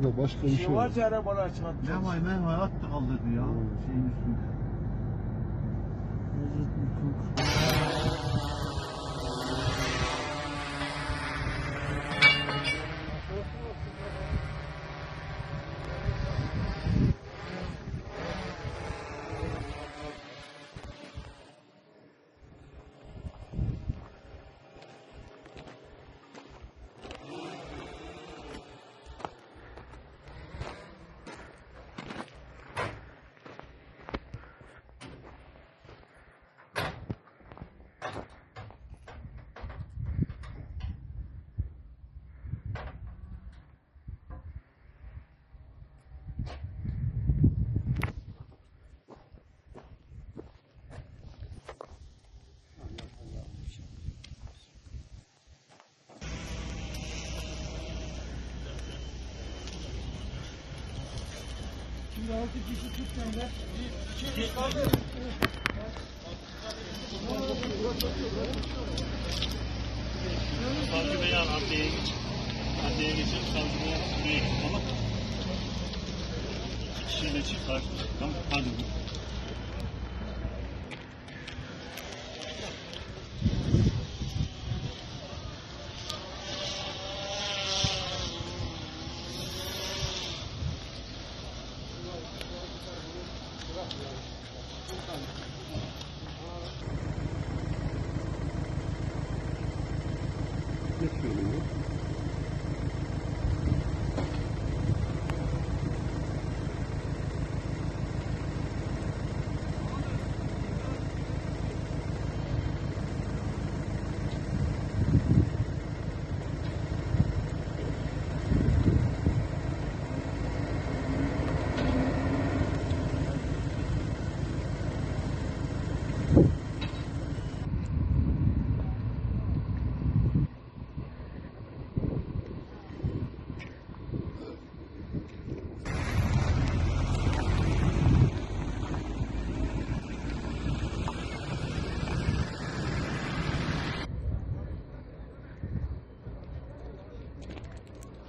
O da başka bir şey. Şey varsa arabalar çarptı. Mehvay mehvay attı kaldırdı ya. Şeyin üstünde. Savcı Bey al adliyeye geç. Adliyeye geçelim savcı Bey al. Buraya git tamam. İki kişiyle çift var. Tamam hadi. Thank you.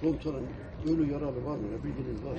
Komutanım ölü yaralı var mı? Bilginiz var mı?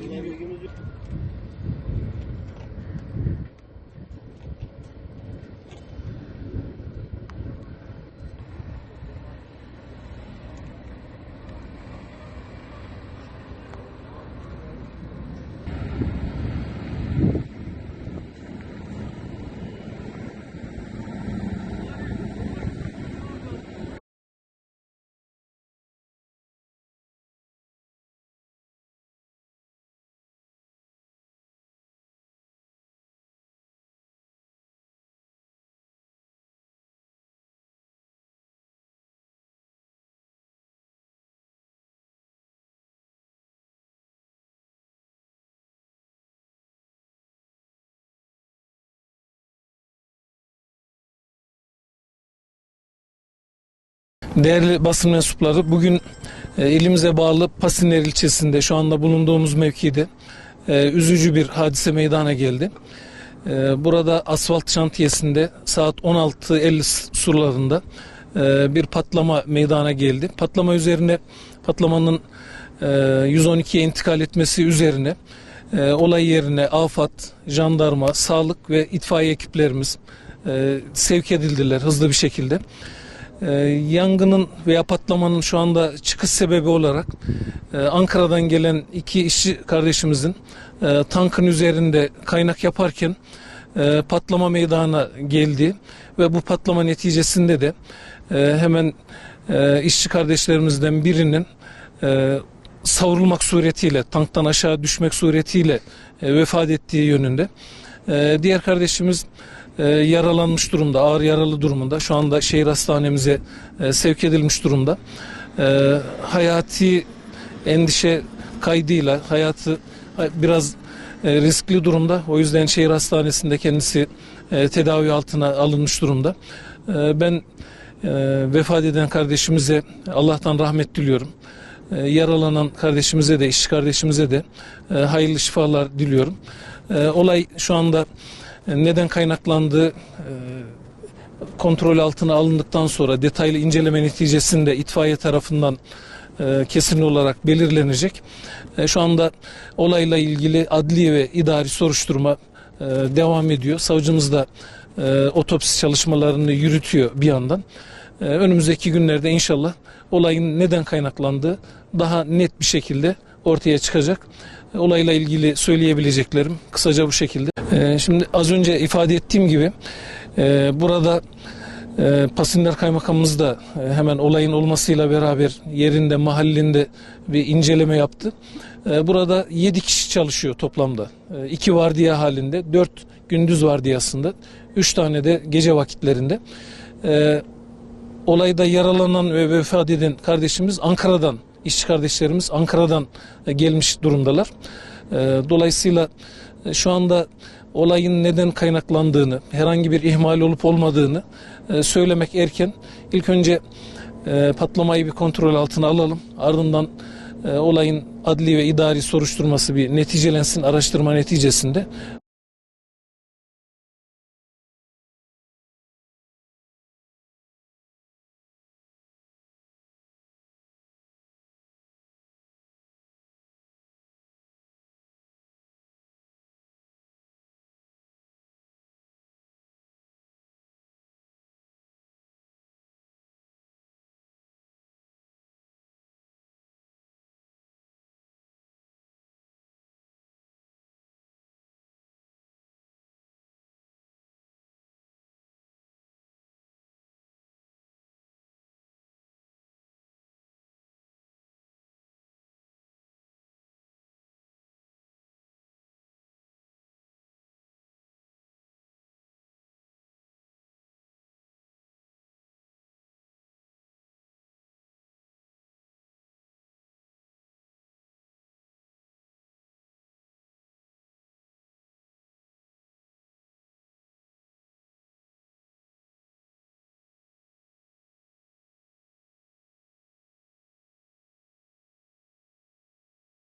Değerli basın mensupları bugün e, ilimize bağlı Pasinler ilçesinde şu anda bulunduğumuz mevkide e, üzücü bir hadise meydana geldi. E, burada asfalt şantiyesinde saat 16.50 surlarında bir patlama meydana geldi. Patlama üzerine patlamanın e, 112'ye intikal etmesi üzerine olay yerine AFAD, jandarma, sağlık ve itfaiye ekiplerimiz sevk edildiler hızlı bir şekilde. Ee, yangının veya patlamanın şu anda çıkış sebebi olarak e, Ankara'dan gelen iki işçi kardeşimizin e, tankın üzerinde kaynak yaparken e, patlama meydana geldi ve bu patlama neticesinde de e, hemen e, işçi kardeşlerimizden birinin e, savrulmak suretiyle tanktan aşağı düşmek suretiyle e, vefat ettiği yönünde. E, diğer kardeşimiz e, yaralanmış durumda, ağır yaralı durumunda. Şu anda şehir hastanemize e, sevk edilmiş durumda. E, hayati endişe kaydıyla hayatı hay- biraz e, riskli durumda. O yüzden şehir hastanesinde kendisi e, tedavi altına alınmış durumda. E, ben e, vefat eden kardeşimize Allah'tan rahmet diliyorum. E, yaralanan kardeşimize de, işçi kardeşimize de e, hayırlı şifalar diliyorum. E, olay şu anda e, neden kaynaklandığı e, kontrol altına alındıktan sonra detaylı inceleme neticesinde itfaiye tarafından e, kesin olarak belirlenecek. E, Şu anda olayla ilgili adli ve idari soruşturma devam ediyor. Savcımız da otopsi çalışmalarını yürütüyor bir yandan. Önümüzdeki günlerde inşallah olayın neden kaynaklandığı daha net bir şekilde ortaya çıkacak. Olayla ilgili söyleyebileceklerim kısaca bu şekilde. E, Şimdi az önce ifade ettiğim gibi e, burada e, Pasinler Kaymakamımız da e, hemen olayın olmasıyla beraber yerinde, mahallinde bir inceleme yaptı. Burada 7 kişi çalışıyor toplamda. 2 vardiya halinde, 4 gündüz vardiyasında, 3 tane de gece vakitlerinde. Olayda yaralanan ve vefat eden kardeşimiz Ankara'dan, işçi kardeşlerimiz Ankara'dan e, gelmiş durumdalar. E, Dolayısıyla e, şu anda olayın neden kaynaklandığını, herhangi bir ihmal olup olmadığını söylemek erken. İlk önce patlamayı bir kontrol altına alalım. Ardından olayın adli ve idari soruşturması bir neticelensin araştırma neticesinde